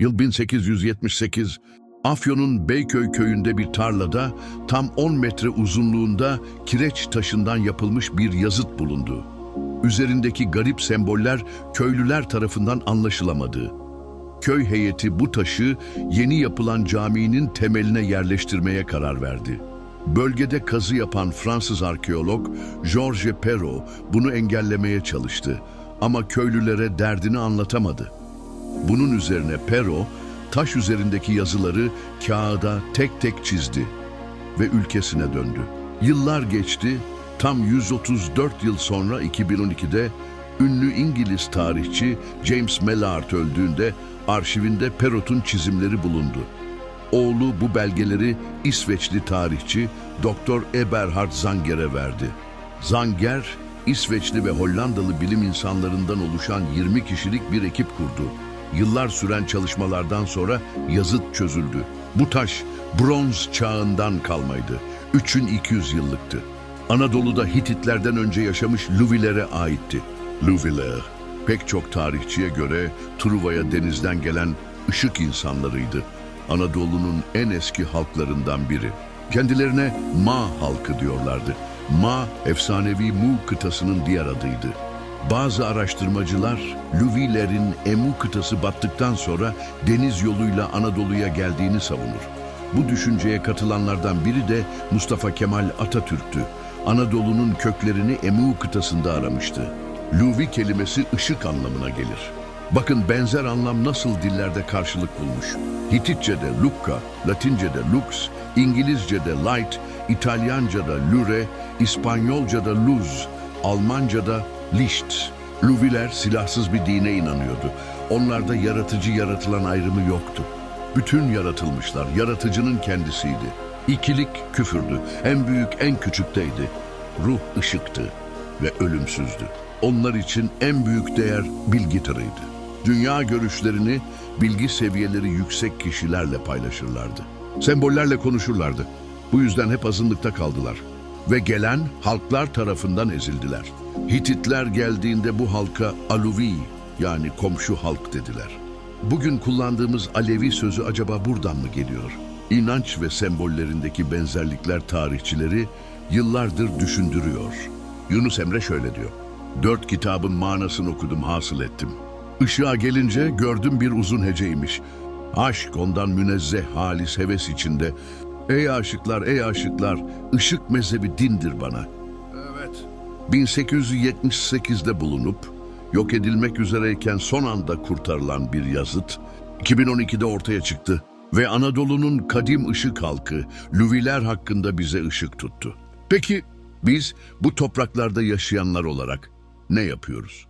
Yıl 1878, Afyon'un Beyköy köyünde bir tarlada tam 10 metre uzunluğunda kireç taşından yapılmış bir yazıt bulundu. Üzerindeki garip semboller köylüler tarafından anlaşılamadı. Köy heyeti bu taşı yeni yapılan caminin temeline yerleştirmeye karar verdi. Bölgede kazı yapan Fransız arkeolog Georges Perrault bunu engellemeye çalıştı ama köylülere derdini anlatamadı. Bunun üzerine Pero, taş üzerindeki yazıları kağıda tek tek çizdi ve ülkesine döndü. Yıllar geçti, tam 134 yıl sonra 2012'de ünlü İngiliz tarihçi James Mellard öldüğünde arşivinde Perot'un çizimleri bulundu. Oğlu bu belgeleri İsveçli tarihçi Dr. Eberhard Zanger'e verdi. Zanger, İsveçli ve Hollandalı bilim insanlarından oluşan 20 kişilik bir ekip kurdu. Yıllar süren çalışmalardan sonra yazıt çözüldü. Bu taş bronz çağından kalmaydı. 3'ün 200 yıllıktı. Anadolu'da Hititlerden önce yaşamış Luvilere aitti. Luviler, pek çok tarihçiye göre Truva'ya denizden gelen ışık insanlarıydı. Anadolu'nun en eski halklarından biri. Kendilerine Ma halkı diyorlardı. Ma, efsanevi Mu kıtasının diğer adıydı. Bazı araştırmacılar, Luvilerin Emu kıtası battıktan sonra deniz yoluyla Anadolu'ya geldiğini savunur. Bu düşünceye katılanlardan biri de Mustafa Kemal Atatürk'tü. Anadolu'nun köklerini Emu kıtasında aramıştı. Luvi kelimesi ışık anlamına gelir. Bakın benzer anlam nasıl dillerde karşılık bulmuş. Hititçe'de lukka, Latince'de lux, İngilizce'de light, İtalyanca'da lure, İspanyolca'da luz, Almanca'da licht. Luviler silahsız bir dine inanıyordu. Onlarda yaratıcı yaratılan ayrımı yoktu. Bütün yaratılmışlar yaratıcının kendisiydi. İkilik küfürdü. En büyük en küçükteydi. Ruh ışıktı ve ölümsüzdü. Onlar için en büyük değer bilgi tırıydı. Dünya görüşlerini bilgi seviyeleri yüksek kişilerle paylaşırlardı. Sembollerle konuşurlardı. Bu yüzden hep azınlıkta kaldılar. Ve gelen halklar tarafından ezildiler. Hititler geldiğinde bu halka Aluvi yani komşu halk dediler. Bugün kullandığımız Alevi sözü acaba buradan mı geliyor? İnanç ve sembollerindeki benzerlikler tarihçileri yıllardır düşündürüyor. Yunus Emre şöyle diyor. Dört kitabın manasını okudum, hasıl ettim. Işığa gelince gördüm bir uzun heceymiş. Aşk ondan münezzeh halis heves içinde. Ey aşıklar, ey aşıklar, ışık mezhebi dindir bana. Evet. 1878'de bulunup yok edilmek üzereyken son anda kurtarılan bir yazıt 2012'de ortaya çıktı ve Anadolu'nun kadim ışık halkı Luviler hakkında bize ışık tuttu. Peki biz bu topraklarda yaşayanlar olarak ne yapıyoruz?